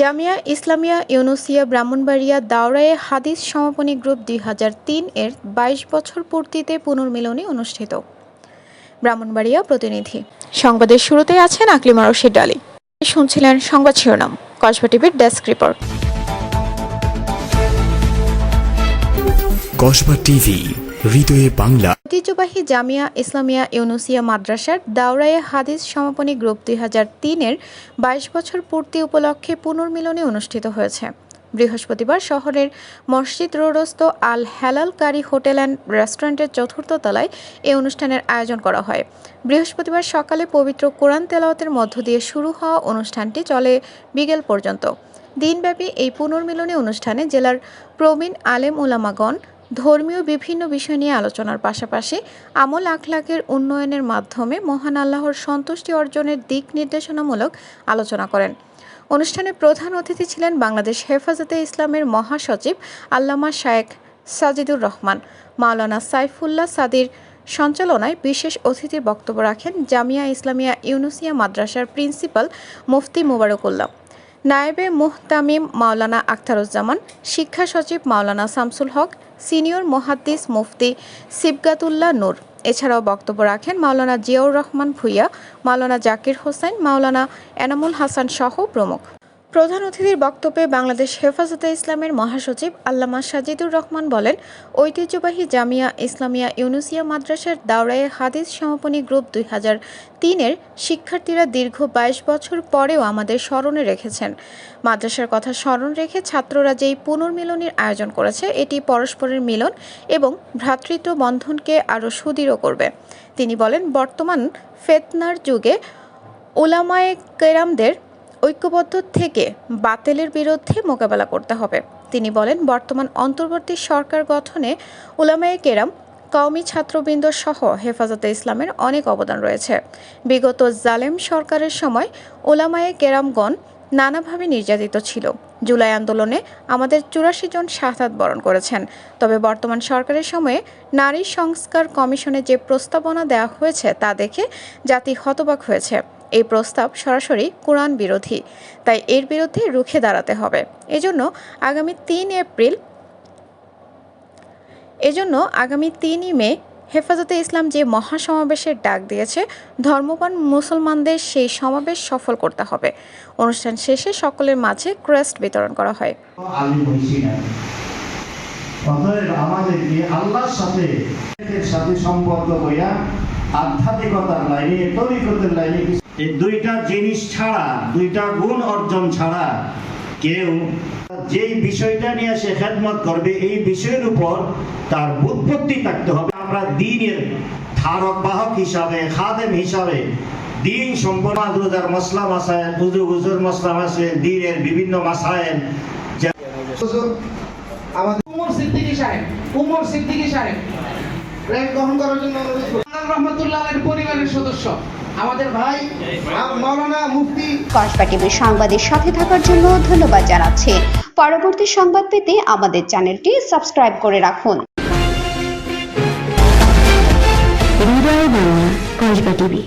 জামিয়া ইসলামিয়া ইউনুসিয়া ব্রাহ্মণবাড়িয়া দাওরায়ে হাদিস সমাপনী গ্রুপ দুই হাজার তিন এর বাইশ বছর পূর্তিতে পুনর্মিলনী অনুষ্ঠিত। ব্রাহ্মণবাড়িয়া প্রতিনিধি। সংবাদের শুরুতেই আছেন আকলিমা রশিদ ডালি শুনছিলেন সংবাদ শিরোনাম, কসবা টিভির ডেস্ক রিপোর্ট। কসবা টিভি, হৃদয়ে বাংলা। ঐতিহ্যবাহী জামিয়া ইসলামিয়া ইউনুসিয়া মাদ্রাসার দাওরায়ে হাদিস সমাপনী গ্রুপ দুই হাজার তিনের বাইশ বছর পূর্তি উপলক্ষে পুনর্মিলনী অনুষ্ঠিত হয়েছে। বৃহস্পতিবার শহরের মসজিদ রোডস্থ Al Helal curry hotel and রেস্টুরেন্টের চতুর্থ তলায় এই অনুষ্ঠানের আয়োজন করা হয়। বৃহস্পতিবার সকালে পবিত্র কোরআন তেলাওয়াতের মধ্য দিয়ে শুরু হওয়া অনুষ্ঠানটি চলে বিকেল পর্যন্ত। দিনব্যাপী এই পুনর্মিলনী অনুষ্ঠানে জেলার প্রবীণ আলেম উলামাগণ ধর্মীয় বিভিন্ন বিষয় নিয়ে আলোচনার পাশাপাশি আমল আখলাকের উন্নয়নের মাধ্যমে মহান আল্লাহর সন্তুষ্টি অর্জনের দিক নির্দেশনামূলক আলোচনা করেন। অনুষ্ঠানে প্রধান অতিথি ছিলেন বাংলাদেশ হেফাজতে ইসলামের মহাসচিব আল্লামা শায়েখ সাজিদুর রহমান। মাওলানা সাইফুল্লাহ সাদির সঞ্চালনায় বিশেষ অতিথির বক্তব্য রাখেন জামিয়া ইসলামিয়া ইউনুসিয়া মাদ্রাসার প্রিন্সিপাল মুফতি মুবারকুল্লাহ। নায়েবে মুহতামিম মাওলানা আখতারুজ্জামান, শিক্ষা সচিব মাওলানা শামসুল হক, সিনিয়র মোহাদ্দিস মুফতি সিবগাতুল্লাহ নূর। এছাড়াও বক্তব্য রাখেন মাওলানা জিয়াউর রহমান ভুইয়া, মাওলানা জাকির হোসেন, মাওলানা এনামুল হাসান সহ প্রমুখ। প্রধান অতিথির বক্তব্যে বাংলাদেশ হেফাজতে ইসলামের মহাসচিব আল্লামা সাজিদুর রহমান বলেন, ঐতিহ্যবাহী জামিয়া ইসলামিয়া ইউনুসিয়া মাদ্রাসার দাওরায়ে হাদিস সমাপনী গ্রুপ দুই হাজার তিনের শিক্ষার্থীরা দীর্ঘ বাইশ বছর পরেও আমাদের স্মরণে রেখেছেন। মাদ্রাসার কথা স্মরণ রেখে ছাত্ররা যেই পুনর্মিলনীর আয়োজন করেছে, এটি পরস্পরের মিলন এবং ভ্রাতৃত্ব বন্ধনকে আরও সুদৃঢ় করবে। তিনি বলেন, বর্তমান ফেতনার যুগে ওলামায়ে কেরামদের ঐক্যবদ্ধ থেকে বাতিলের বিরুদ্ধে মোকাবেলা করতে হবে। তিনি বলেন, বর্তমান অন্তর্বর্তী সরকার গঠনে উলামায়ে কেরাম, কওমি ছাত্রবৃন্দ সহ হেফাজতে ইসলামের অনেক অবদান রয়েছে। বিগত জালেম সরকারের সময় ওলামায়ে কেরামগণ নানাভাবে নির্যাতিত ছিল। জুলাই আন্দোলনে আমাদের চুরাশি জন শাহাদ বরণ করেছেন। তবে বর্তমান সরকারের সময়ে নারী সংস্কার কমিশনে যে প্রস্তাবনা দেওয়া হয়েছে তা দেখে জাতি হতবাক হয়েছে। এই প্রস্তাব সরাসরি কোরআন বিরোধী। তাই এর বিরুদ্ধে রুখে দাঁড়াতে হবে। এজন্য আগামী তিন এপ্রিল এজন্য আগামী তিনই মে হেফাজতে ইসলাম যে মহাসমাবেশের ডাক দিয়েছে ধর্মপান মুসলমানদের সেই সমাবেশ সফল করতে হবে। অনুষ্ঠান শেষে সকলের মাঝে ক্রেস্ট বিতরণ করা হয়। আমাদেরকে আল্লাহর সাথে সাথে সম্পর্ক হইয়া আধ্যাত্মিকতার লাইনে তরিকতের লাইনে এই দুইটা জিনিস ছাড়া দুইটা গুণ অর্জন ছাড়া কেউ যেই বিষয়টা নিয়ে সে খেদমত করবে এই বিষয়ের উপর তার বুৎপত্তি থাকতে হবে। আমরা দিনের ধারক বাহক হিসাবে খাদেম হিসাবে দিন রোজার মশলা মাসায়েল উজু উজুর মশলা মাসায়েল দিনের বিভিন্ন মাসায়েল। আমাদের উমর সিদ্দিকী সাহেব উমর সিদ্দিকী সাহেব। র্যাঙ্ক গ্রহণ করার জন্য অনুরোধ করছি। আল্লাহ রহমতুল্লাহ পরিবারের সদস্য। আমাদের ভাই মাওলানা মুফতি কসবা টিভির সংবাদের সাথে থাকার জন্য ধন্যবাদ জানাচ্ছি। পরবর্তী সংবাদ পেতে আমাদের চ্যানেলটি সাবস্ক্রাইব করে রাখুন। হৃদয় বাংলা কসবা টিভি